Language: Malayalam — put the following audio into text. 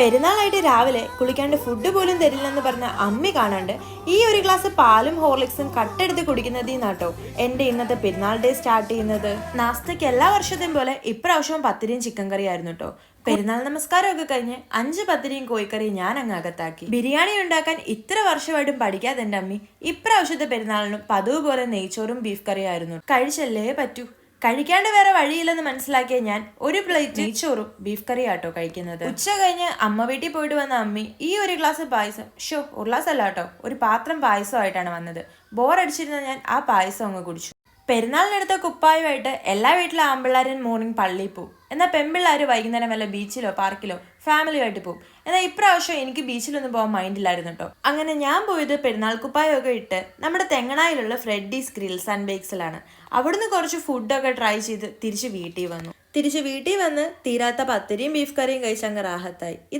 പെരുന്നാളായിട്ട് രാവിലെ കുളിക്കാണ്ട് ഫുഡ് പോലും തരില്ലെന്ന് പറഞ്ഞ അമ്മി കാണാണ്ട് ഈ ഒരു ഗ്ലാസ് പാലും ഹോർലിക്സും കട്ടെടുത്ത് കുടിക്കുന്നതിൽ നിന്നാട്ടോ എന്റെ ഇന്നത്തെ പെരുന്നാൾ ഡേ സ്റ്റാർട്ട് ചെയ്യുന്നത്. നാസ്തയ്ക്ക് എല്ലാ വർഷത്തെയും പോലെ ഇപ്രാവശ്യവും പത്തിരിയും ചിക്കൻ കറി ആയിരുന്നു കേട്ടോ പെരുന്നാൾ നമസ്കാരം ഒക്കെ കഴിഞ്ഞ് അഞ്ച് പത്തിരിയും കോഴിക്കറിയും ഞാൻ അങ്ങ് അകത്താക്കി. ബിരിയാണി ഉണ്ടാക്കാൻ ഇത്ര വർഷമായിട്ടും പഠിക്കാതെ എന്റെ അമ്മി ഇപ്രാവശ്യത്തെ പെരുന്നാളിനും പതിവ് പോലെ നെയ്ച്ചോറും ബീഫ് കറിയായിരുന്നു കഴിച്ചല്ലേ പറ്റൂ. കഴിക്കാണ്ട് വേറെ വഴിയില്ലെന്ന് മനസ്സിലാക്കിയ ഞാൻ ഒരു പ്ലേറ്റ് നെയ്ച്ചോറും ബീഫ് കറി ആട്ടോ കഴിക്കുന്നത്. ഉച്ച കഴിഞ്ഞ് അമ്മ വീട്ടിൽ പോയിട്ട് വന്ന അമ്മി ഈ ഒരു ഗ്ലാസ് പായസം ഷോ ഒരു ഗ്ലാസ് അല്ല കേട്ടോ ഒരു പാത്രം പായസമായിട്ടാണ് വന്നത്. ബോറടിച്ചിരുന്ന ഞാൻ ആ പായസം അങ്ങ് കുടിച്ചു. പെരുന്നാളിനടുത്ത കുപ്പായുമായിട്ട് എല്ലാ വീട്ടിലെ ആമ്പിള്ളാരും മോർണിംഗ് പള്ളിയിൽ പോവും. എന്നാൽ പെൺപിള്ളേർ വൈകുന്നേരം വല്ല ബീച്ചിലോ പാർക്കിലോ ഫാമിലിയായിട്ട് പോകും എന്നാൽ ഇപ്രാവശ്യം എനിക്ക് ബീച്ചിലൊന്നും പോകാൻ മൈൻഡില്ലായിരുന്നു കേട്ടോ അങ്ങനെ ഞാൻ പോയത് പെരുന്നാൾ കുപ്പായമൊക്കെ ഇട്ട് നമ്മുടെ തെങ്ങണായിലുള്ള ഫ്രെഡീസ് ഗ്രിൽസ് ആൻഡ് ബേക്സിലാണ് അവിടുന്ന് കുറച്ച് ഫുഡൊക്കെ ട്രൈ ചെയ്ത് തിരിച്ച് വീട്ടിൽ വന്നു. തിരിച്ച് വീട്ടിൽ വന്ന് തീരാത്ത പത്തിരിയും ബീഫ് കറിയും കഴിച്ചങ്ങ് റാഹത്തായി